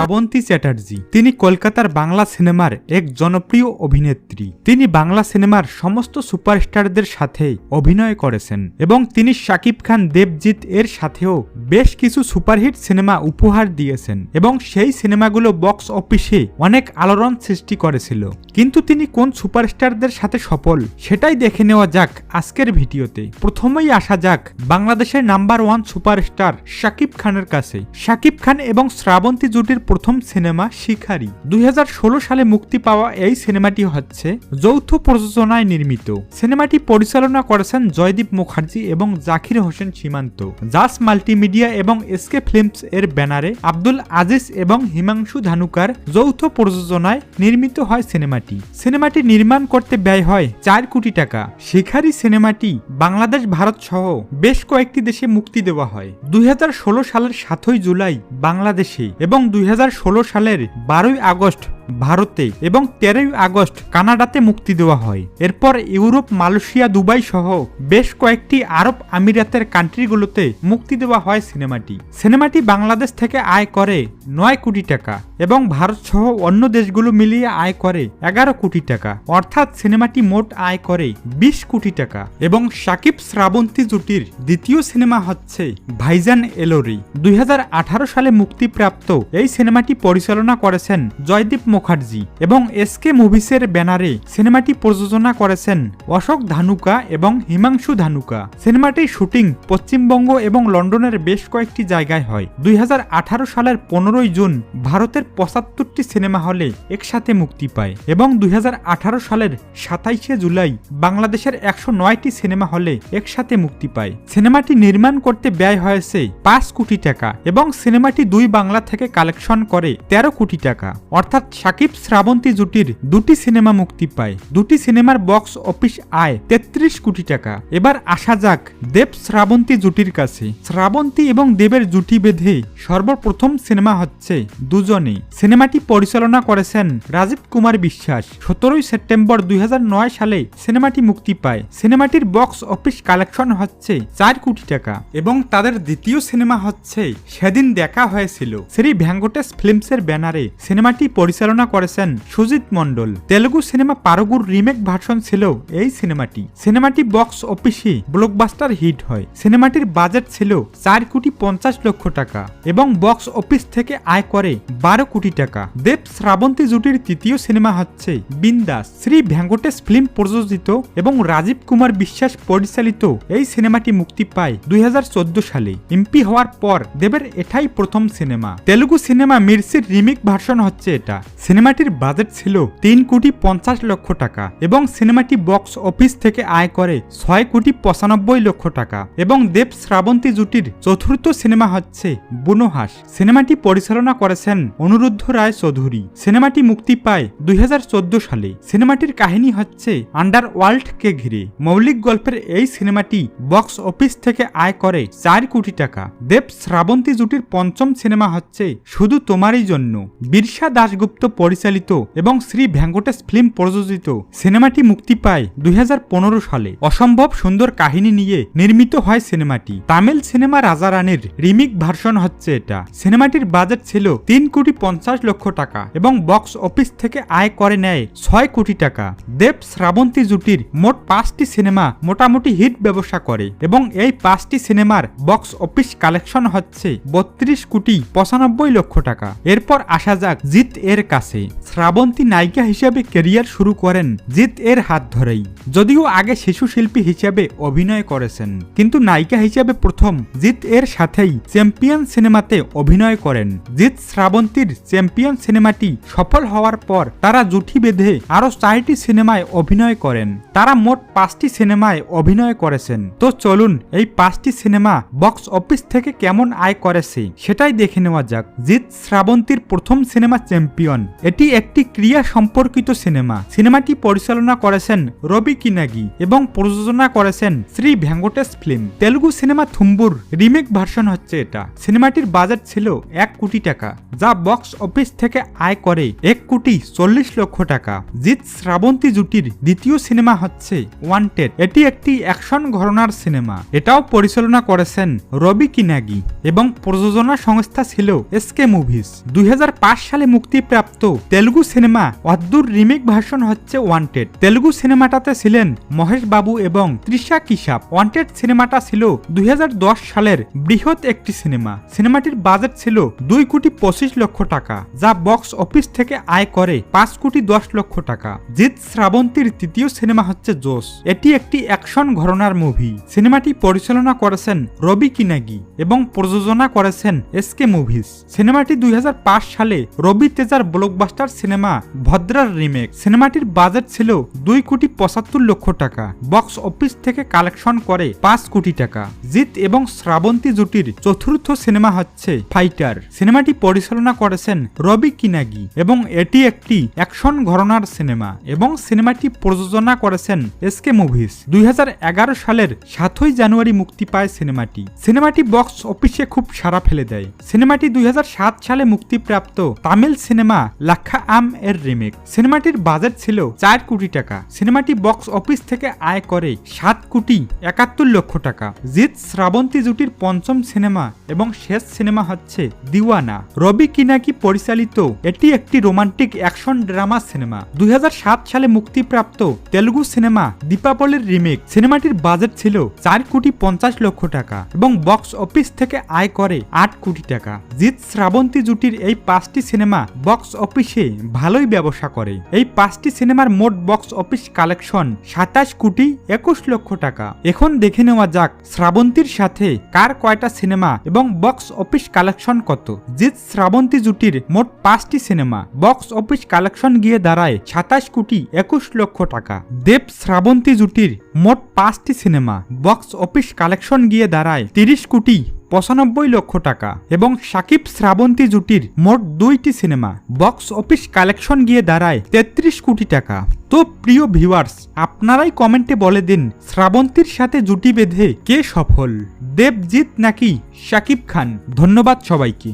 শ্রাবন্তী চ্যাটার্জি। তিনি কলকাতার বাংলা সিনেমার এক জনপ্রিয় অভিনেত্রী। তিনি বাংলা সিনেমার সমস্ত সুপারস্টারদের সাথে অভিনয় করেছেন এবং তিনি শাকিব খান, দেবজিৎ এর সাথেও বেশ কিছু সুপারহিট সিনেমা উপহার দিয়েছেন এবং সেই সিনেমাগুলো বক্স অফিসে অনেক আলোড়ন সৃষ্টি করেছিল। কিন্তু তিনি কোন সুপারস্টারদের সাথে সফল সেটাই দেখে নেওয়া যাক আজকের ভিডিওতে। প্রথমেই আসা যাক বাংলাদেশের নাম্বার ওয়ান সুপারস্টার শাকিব খানের কাছে। শাকিব খান এবং শ্রাবন্তী জুটির প্রথম সিনেমা শিখারি দুই সালে মুক্তি পাওয়া এই সিনেমাটি হচ্ছে যৌথ প্রযোজনায় নির্মিত। সিনেমাটি পরিচালনা করেছেন জয়দীপ মুখার্জি এবং জাকির হোসেন সীমান্ত। জাস মাল্টিমিডিয়া এবং এসকে ফিল্মস এর ব্যানারে আব্দুল আজিজ এবং হিমাংশু ধানুকার যৌথ প্রযোজনায় নির্মিত হয় সিনেমাটি। সিনেমাটি নির্মাণ করতে ব্যয় হয় চার কোটি টাকা। শিখারি সিনেমাটি বাংলাদেশ, ভারত সহ বেশ কয়েকটি দেশে মুক্তি দেওয়া হয়। দুই হাজার ষোলো সালের সাতই জুলাই বাংলাদেশে এবং দুই সালের বারোই আগস্ট ভারতে এবং তেরোই আগস্ট কানাডাতে মুক্তি দেওয়া হয়। এরপর ইউরোপ, মালয়েশিয়া, দুবাই সহ বেশ কয়েকটি আরব আমিরাতের কান্ট্রিগুলোতে মুক্তি দেওয়া হয় সিনেমাটি। সিনেমাটি বাংলাদেশ থেকে আয় করে নয় কোটি টাকা এবং ভারত সহ অন্য দেশগুলো মিলিয়ে আয় করে এগারো কোটি টাকা। অর্থাৎ সিনেমাটি মোট আয় করে বিশ কোটি টাকা এবং সাকিব শ্রাবন্তী জুটির দ্বিতীয় সিনেমা হচ্ছে ভাইজান এলোরি। দুই হাজার আঠারো সালে মুক্তিপ্রাপ্ত এই সিনেমাটি পরিচালনা করেছেন জয়দীপ মুখার্জি এবং এসকে মুভিসের ব্যানারে সিনেমাটি প্রযোজনা করেছেন অশোক ধানুকা এবং হিমাংশু ধানুকা। সিনেমাটির শুটিং পশ্চিমবঙ্গ এবং লন্ডনের বেশ কয়েকটি জায়গায় হয়। দুই সালের পনেরোই জুন ভারতের পঁচাত্তরটি সিনেমা হলে একসাথে মুক্তি পায় এবং দুই হাজার আঠারো সালের সাতাইশে জুলাই বাংলাদেশের একশো নয়টি সিনেমা হলে একসাথে মুক্তি পায়। সিনেমাটি নির্মাণ করতে ব্যয় হয়েছে পাঁচ কোটি টাকা এবং সিনেমাটি দুই বাংলা থেকে কালেকশন করে তেরো কোটি টাকা। অর্থাৎ সাকিব শ্রাবন্তী জুটির দুটি সিনেমা মুক্তি পায়। দুটি সিনেমার বক্স অফিস আয় তেত্রিশ কোটি টাকা। এবার আসা যাক দেব শ্রাবন্তী জুটির কাছে। শ্রাবন্তী এবং দেবের জুটি বেঁধে সর্বপ্রথম সিনেমা হচ্ছে দুজনে সিনেমাটি পরিচালনা করেছেন রাজীব কুমার বিশ্বাস। সতেরোই সেপ্টেম্বর দুই হাজার নয় সালে সিনেমাটি মুক্তি পায়। সিনেমাটির বক্স অফিস কালেকশন হচ্ছে চার কোটি টাকা এবং তাদের দ্বিতীয় সিনেমা হচ্ছে সেদিন দেখা হয়েছিল। শ্রী ভ্যাঙ্কটেশ ফিল্মসের ব্যানারে। সিনেমাটি পরিচালনা করেছেন সুজিত মন্ডল তেলুগু সিনেমা পারগুর রিমেক ভার্সন ছিল এই সিনেমাটি। সিনেমাটি বক্স অফিসে ব্লকবাস্টার হিট হয়। সিনেমাটির বাজেট ছিল চার কোটি পঞ্চাশ লক্ষ টাকা এবং বক্স অফিস থেকে আয় করে বারো কোটি টাকা। দেব শ্রাবন্তী জুটির তৃতীয় সিনেমা হচ্ছে বিন্দাস। শ্রী ভ্যাঙ্কটেশ ফিল্ম প্রযোজিত এবং রাজীব কুমার বিশ্বাস পরিচালিত এই সিনেমাটি মুক্তি পায় দুই হাজার চোদ্দ সালে। এমপি হওয়ার পর দেবের এটাই প্রথম সিনেমা। তেলুগু সিনেমা মির্সির রিমিক ভার্সন হচ্ছে এটা। সিনেমাটির বাজেট ছিল তিন কোটি পঞ্চাশ লক্ষ টাকা এবং সিনেমাটি বক্স অফিস থেকে আয় করে ছয় কোটি পঁচানব্বই লক্ষ টাকা এবং দেব শ্রাবন্তী জুটির চতুর্থ সিনেমা হচ্ছে বুনোহাস সিনেমাটি পরিচালনা করেছেন অনুরুদ্ধ রায় চৌধুরী। সিনেমাটি মুক্তি পায় দু হাজার চোদ্দ সালে। সিনেমাটির কাহিনী হচ্ছে আন্ডার ওয়ার্ল্ডকে ঘিরে। মৌলিক গল্পের এই সিনেমাটি বক্স অফিস থেকে আয় করে চার কোটি টাকা। দেব শ্রাবন্তী জুটির পঞ্চম সিনেমা হচ্ছে শুধু তোমারই জন্য। বিরসা দাশগুপ্ত পরিচালিত এবং শ্রী ভ্যাঙ্কটেশ ফিল্ম প্রযোজিত। সিনেমাটি মুক্তি পায় দুই হাজার পনেরো সালে। অসম্ভব সুন্দর কাহিনী নিয়ে নির্মিত হয় সিনেমাটি। তামিল সিনেমা রাজা রানীর রিমিক ভার্সন হচ্ছে এটা। সিনেমাটির বাজেট ছিল তিন কোটি পঞ্চাশ লক্ষ টাকা এবং বক্স অফিস থেকে আয় করে নেয় ছয় কোটি টাকা। দেব শ্রাবন্তী জুটির মোট পাঁচটি সিনেমা মোটামুটি হিট ব্যবসা করে এবং এই পাঁচটি সিনেমার বক্স অফিস কালেকশন হচ্ছে বত্রিশ কোটি পঁচানব্বই লক্ষ টাকা। এরপর আসা যাক জিৎ এর কাছে শ্রাবন্তী নায়িকা হিসেবে কেরিয়ার শুরু করেন জিৎ এর হাত ধরেই। যদিও আগে শিশু শিল্পী হিসেবে অভিনয় করেছেন, কিন্তু নায়িকা হিসেবে প্রথম জিৎ এর সাথেই চ্যাম্পিয়ন সিনেমাতে অভিনয় করেন। জিৎ শ্রাবন্তীর চ্যাম্পিয়ন সিনেমাটি সফল হওয়ার পর তারা জুটি বেঁধে আরও চারটি সিনেমায় অভিনয় করেন। তারা মোট পাঁচটি সিনেমায় অভিনয় করেছেন। তো চলুন এই পাঁচটি সিনেমা বক্স অফিস থেকে কেমন আয় করেছে সেটাই দেখে নেওয়া যাক। জিৎ শ্রাবন্তীর প্রথম সিনেমা চ্যাম্পিয়ন এটি একটি ক্রিয়া সম্পর্কিত সিনেমা। সিনেমাটি পরিচালনা করেছেন রবি কিনাগি এবং প্রযোজনা করেছেন শ্রী ভ্যাঙ্কটেশ ফিল্ম। তেলুগু সিনেমা থুম্বুর রিমেক ভার্সন হচ্ছে এটা। সিনেমাটির বাজেট ছিল এক কোটি টাকা, যা বক্স অফিস থেকে আয় করে এক কোটি চল্লিশ লক্ষ টাকা। জিৎ শ্রাবন্তী জুটির দ্বিতীয় সিনেমা হচ্ছে ওয়ান্টেড। এটি একটি অ্যাকশন ঘরনার সিনেমা। এটাও পরিচালনা করেছেন রবি কিনাগি। এবং প্রযোজনা সংস্থা ছিল এসকে মুভিজ। দুই হাজার পাঁচ সালে মুক্তিপ্রাপ্ত তেলুগু সিনেমা অদ্দুর রিমেক ভার্সন হচ্ছে ওয়ান্টেড। তেলুগু সিনেমাটাতে ছিলেন মহেশ বাবু এবং তৃষা কিসাব ওয়ান্টেড সিনেমাটা ছিল দুই সালের বৃহৎ একটি সিনেমা। সিনেমাটির বাজেট ছিল দুই কোটি পঁচিশ লক্ষ টাকা, যা বক্স অফিস থেকে আয় করে পাঁচ কোটি দশ লক্ষ টাকা। জিৎ শ্রাবন্তীর তৃতীয় সিনেমা হচ্ছে জোস এটি একটি অ্যাকশন ঘরনার মুভি। সিনেমাটি পরিচালনা করেছেন রবি কিনাগি এবং প্রযোজনা করেছেন এসকে মুভিজ। সিনেমাটি দুই হাজার পাঁচ সালে রবি তেজার ব্লকবাস্টার সিনেমা ভদ্রার রিমেক। সিনেমাটির বাজেট ছিল দুই কোটি পঁচাত্তর লক্ষ টাকা। বক্স অফিস থেকে কালেকশন করে পাঁচ কোটি টাকা। জিৎ এবং শ্রাবন্তী জুটির চতুর্থ সিনেমা হচ্ছে ফাইটার। সিনেমাটি পরিচালনা করেছেন রবি কিনাগি এবং এটি একটি অ্যাকশন ঘরনার সিনেমা এবং সিনেমাটি প্রযোজনা করেছেন এসকে মুভিজ। দুই সালের সাতই জানুয়ারি মুক্তি পায় সিনেমাটি। সিনেমাটি বক্স অফিসে খুব সারা ফেলে দেয়। সিনেমাটি দুই হাজার সাত সালে মুক্তিপ্রাপ্ত তামিল সিনেমা লাক্ষা আম এর রিমেক সিনেমাটির বাজেট ছিল চার কোটি টাকা। সিনেমাটি বক্স অফিস থেকে আয় করে সাত কোটি একাত্তর লক্ষ টাকা। জিৎ শ্রাবন্তী জুটির পঞ্চম সিনেমা এবং শেষ সিনেমা হচ্ছে দিওয়ানা। রবি কিনাকি পরিচালিত এটি একটি রোমান্টিক অ্যাকশন ড্রামা সিনেমা দুই হাজার সাত সালে মুক্তিপ্রাপ্ত তেলুগু সিনেমা দীপাবলির রিমেক সিনেমাটির বাজেট ছিল চার কোটি পঞ্চাশ লক্ষ টাকা এবং বক্স অফিস থেকে আয় করে আট কোটি টাকা। জিৎ শ্রাবন্তী জুটির এই পাঁচটি সিনেমা বক্স অফিসে ভালোই ব্যবসা করে। এই পাঁচটি সিনেমার মোট বক্স অফিস কালেকশন সাতাশ কোটি একুশ লক্ষ টাকা। এখন দেখে নেওয়া যাক শ্রাবন্তীর সাথে কার কয়টা সিনেমা এবং বক্স অফিস কালেকশন কত। জিৎ শ্রাবন্তী জুটির মোট পাঁচটি সিনেমা বক্স অফিস কালেকশন গিয়ে দাঁড়ায় সাতাশ কোটি একুশ লক্ষ টাকা। দেব শ্রাবন্তী জুটির মোট পাঁচটি সিনেমা বক্স অফিস কালেকশন গিয়ে দাঁড়ায় তিরিশ কোটি পঁচানব্বই লক্ষ টাকা এবং সাকিব শ্রাবন্তী জুটির মোট দুইটি সিনেমা, বক্স অফিস কালেকশন গিয়ে দাঁড়ায় তেত্রিশ কোটি টাকা। তো প্রিয় ভিউয়ার্স, আপনারাই কমেন্টে বলে দিন শ্রাবন্তীর সাথে জুটি বেঁধে কে সফল? দেবজিৎ নাকি শাকিব খান? ধন্যবাদ সবাইকে।